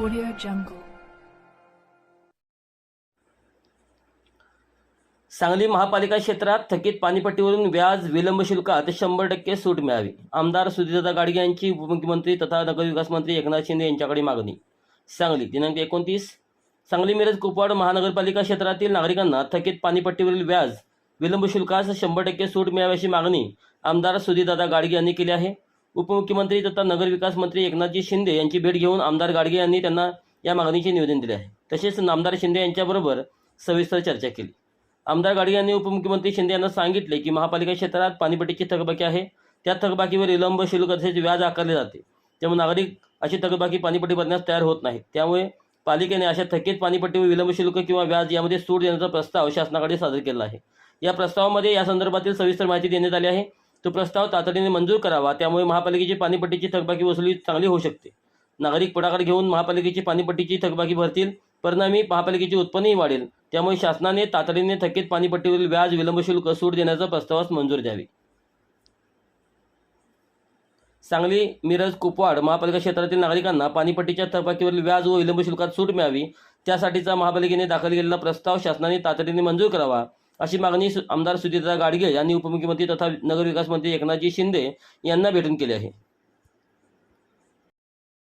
Audio Jungle. Sangli महापालिका क्षेत्रात थकीत पाणीपट्टीवरून व्याज विलंब शुल्कात शंभर टक्के सूट मिळावी. आमदार सुधीरदा गाडगे यांची उपमुख्यमंत्री तथा नगरविकास मंत्री एकनाथ शिंदे यांच्याकडे मागणी. सांगली दिनांक एकोणतीस. सांगली मिरज कुपवाड महानगरपालिका क्षेत्रातील नागरिकांना थकीत पाणीपट्टीवरील व्याज विलंब शुल्कास शंभर टक्के सूट मिळावी अशी मागणी आमदार सुधीरदा गाडगे यांनी केली आहे. उपमुख्यमंत्री तथा नगरविकास मंत्री एकनाथजी शिंदे यांची भेट घेऊन आमदार गाडगे यांनी त्यांना या मागणीचे निवेदन दिले आहे. तसेच नामदार शिंदे यांच्याबरोबर सविस्तर चर्चा केली. आमदार गाडगे यांनी उपमुख्यमंत्री शिंदे यांना सांगितले की महापालिका क्षेत्रात पाणीपट्टीची थकबाकी आहे. त्या थकबाकीवर विलंब शुल्क तसेच व्याज आकारले जाते. त्यामुळे नागरिक अशी थकबाकी पाणीपट्टी भरण्यास तयार होत नाहीत. त्यामुळे पालिकेने अशा थकीत पाणीपट्टीवर विलंब शुल्क किंवा व्याज यामध्ये सूट देण्याचा प्रस्ताव शासनाकडे सादर केला आहे. या प्रस्तावामध्ये या संदर्भातील सविस्तर माहिती देण्यात आली आहे. तो प्रस्ताव तातडीने मंजूर करावा. त्यामुळे महापालिकेची पाणीपट्टीची थकबाकी वसुली चांगली होऊ शकते. नागरिक पुढाकार घेऊन महापालिकेची पाणीपट्टीची थकबाकी भरतील. परिणामी महापालिकेचे उत्पन्नही वाढेल. त्यामुळे शासनाने तातडीने थकीत पाणीपट्टीवरील व्याज विलंब शुल्क सूट देण्याचा प्रस्तावास मंजूर द्यावी. सांगली मिरज कुपवाड महापालिका क्षेत्रातील नागरिकांना पाणीपट्टीच्या थकबाकीवरील व्याज व विलंब शुल्कात सूट मिळावी. त्यासाठीचा महापालिकेने दाखल केलेला प्रस्ताव शासनाने तातडीने मंजूर करावा. अशी मागणी सु- आमदार सुधीरदा गाडगे यांनी उपमुख्यमंत्री तथा नगरविकास मंत्री एकनाथजी शिंदे यांना भेटून केली आहे.